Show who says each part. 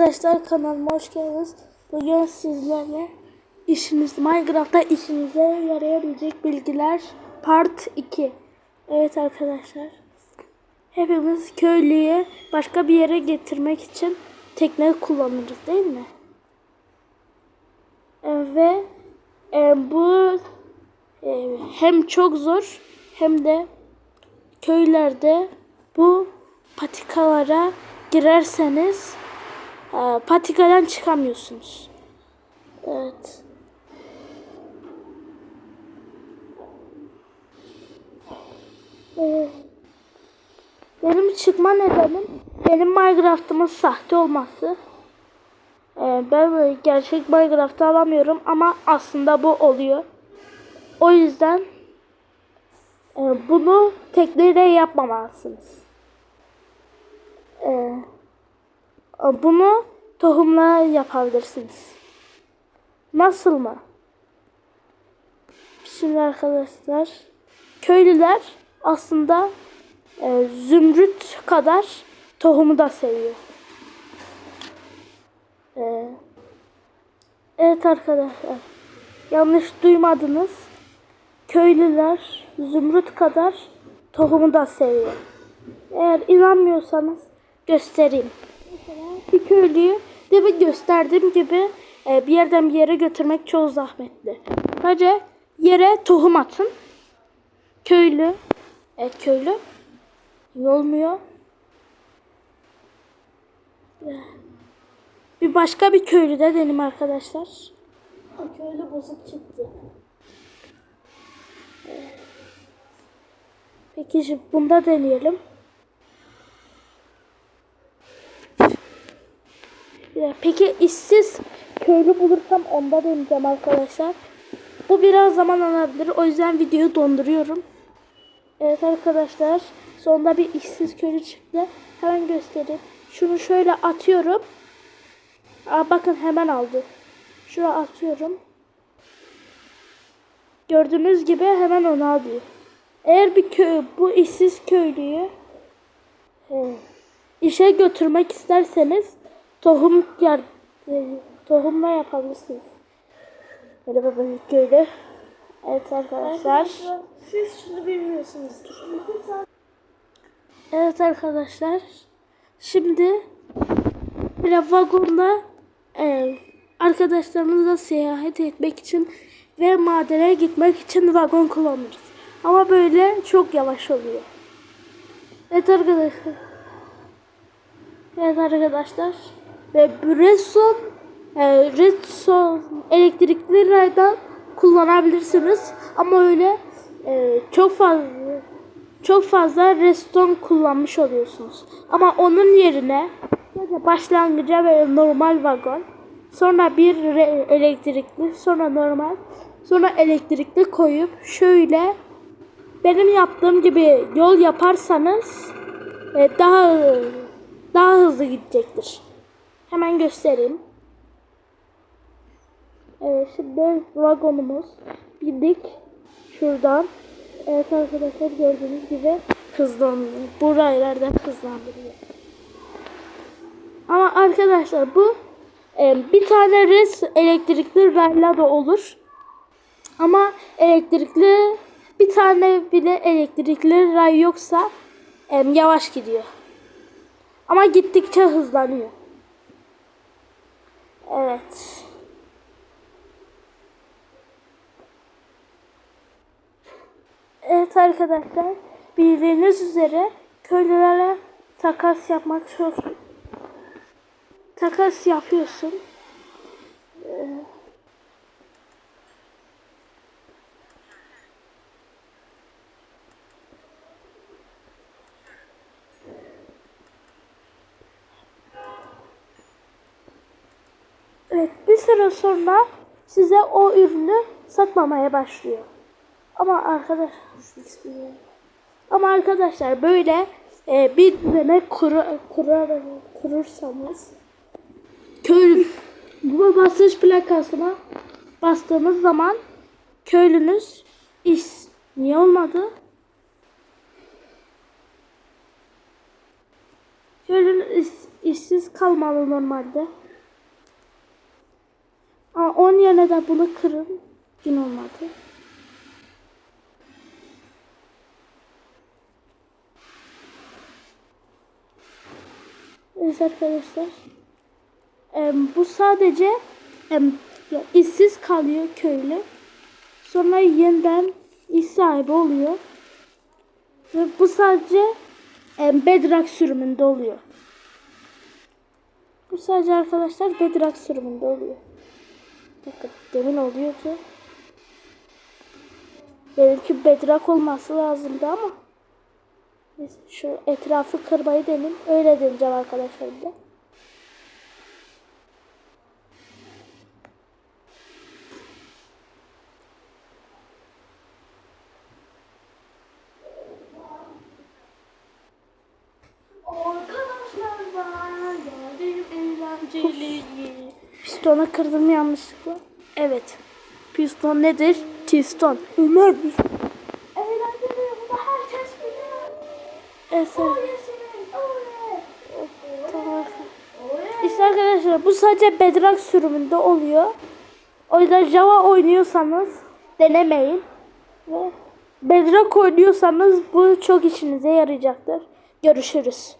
Speaker 1: Arkadaşlar kanalıma hoş geldiniz. Bugün sizlerle işiniz Minecraft'ta işinize yarayabilecek bilgiler part 2. Evet arkadaşlar. Hepimiz köylüyü başka bir yere getirmek için tekne kullanırız değil mi? E, ve e, bu e, hem çok zor hem de köylerde bu patikalara girerseniz e, patikadan çıkamıyorsunuz. Evet. Evet. Benim çıkma nedenim benim Minecraft'ımın sahte olması. Ee, ben gerçek Minecraft'ı alamıyorum ama aslında bu oluyor. O yüzden e, bunu tekneyle yapmamalısınız. Ee, bunu tohumla yapabilirsiniz. Nasıl mı? Şimdi arkadaşlar köylüler aslında e, zümrüt kadar tohumu da seviyor. Ee, evet arkadaşlar yanlış duymadınız. Köylüler zümrüt kadar tohumu da seviyor. Eğer inanmıyorsanız göstereyim. Bir köylüyü demin gösterdiğim gibi e, bir yerden bir yere götürmek çok zahmetli. Sadece yere tohum atın. Köylü, evet köylü olmuyor. Bir başka bir köylü de dedim arkadaşlar. O köylü bozuk çıktı. Peki şimdi bunda deneyelim. Peki işsiz köylü bulursam onda deneyeceğim arkadaşlar. Bu biraz zaman alabilir. O yüzden videoyu donduruyorum. Evet arkadaşlar. Sonunda bir işsiz köylü çıktı. Hemen göstereyim. Şunu şöyle atıyorum. Aa, bakın hemen aldı. Şuraya atıyorum. Gördüğünüz gibi hemen onu alıyor. Eğer bir köy, bu işsiz köylüyü e, işe götürmek isterseniz tohum yar, e, tohumla yapabilirsiniz. Merhaba ben köylü. Evet arkadaşlar.
Speaker 2: Siz şunu bilmiyorsunuzdur.
Speaker 1: Evet arkadaşlar. Şimdi bir vagonla e, arkadaşlarımızla seyahat etmek için ve madene gitmek için vagon kullanırız. Ama böyle çok yavaş oluyor. Evet arkadaşlar. Evet arkadaşlar. Ve Redstone e, Redstone elektrikli raydan kullanabilirsiniz. Ama öyle e, çok fazla çok fazla redstone kullanmış oluyorsunuz. Ama onun yerine başlangıca böyle normal vagon, sonra bir elektrikli, sonra normal, sonra elektrikli koyup şöyle benim yaptığım gibi yol yaparsanız e, daha daha hızlı gidecektir. Hemen göstereyim. Evet şimdi vagonumuz bindik şuradan. Evet arkadaşlar gördüğünüz gibi hızlanıyor. Bu raylardan hızlandırıyor. Ama arkadaşlar bu e, bir tane res elektrikli rayla da olur. Ama elektrikli bir tane bile elektrikli ray yoksa e, yavaş gidiyor. Ama gittikçe hızlanıyor. Evet. Evet arkadaşlar bildiğiniz üzere köylülerle takas yapmak çok takas yapıyorsun. Ee, Evet bir süre sonra size o ürünü satmamaya başlıyor. Ama arkadaş ama arkadaşlar böyle e, bir düzene kuru, kurar, kurursanız köylü bu basınç plakasına bastığımız zaman köylünüz iş niye olmadı? Köylünüz işsiz kalmalı normalde. Aa, onun yerine de bunu kırın. Gün olmadı. Evet arkadaşlar. Em, bu sadece ya, işsiz kalıyor köylü. Sonra yeniden iş sahibi oluyor. Ve bu sadece em, Bedrock sürümünde oluyor. Bu sadece arkadaşlar Bedrock sürümünde oluyor. Bakın demin oluyordu. Benimki Bedrock olması lazımdı ama. Neyse şu etrafı kırmayı deneyim. Öyle deneyeceğim arkadaşlar de.
Speaker 2: Arkadaşlar ben geldim eğlenceli.
Speaker 1: Pistonu kırdım yanlışlıkla. Evet. Piston nedir? Tiston. Ömer bir.
Speaker 2: Eğlenceli bunu herkes.
Speaker 1: Tamam.
Speaker 2: Oley.
Speaker 1: İşte arkadaşlar bu sadece Bedrock sürümünde oluyor. O yüzden Java oynuyorsanız denemeyin. Ve Bedrock oynuyorsanız bu çok işinize yarayacaktır. Görüşürüz.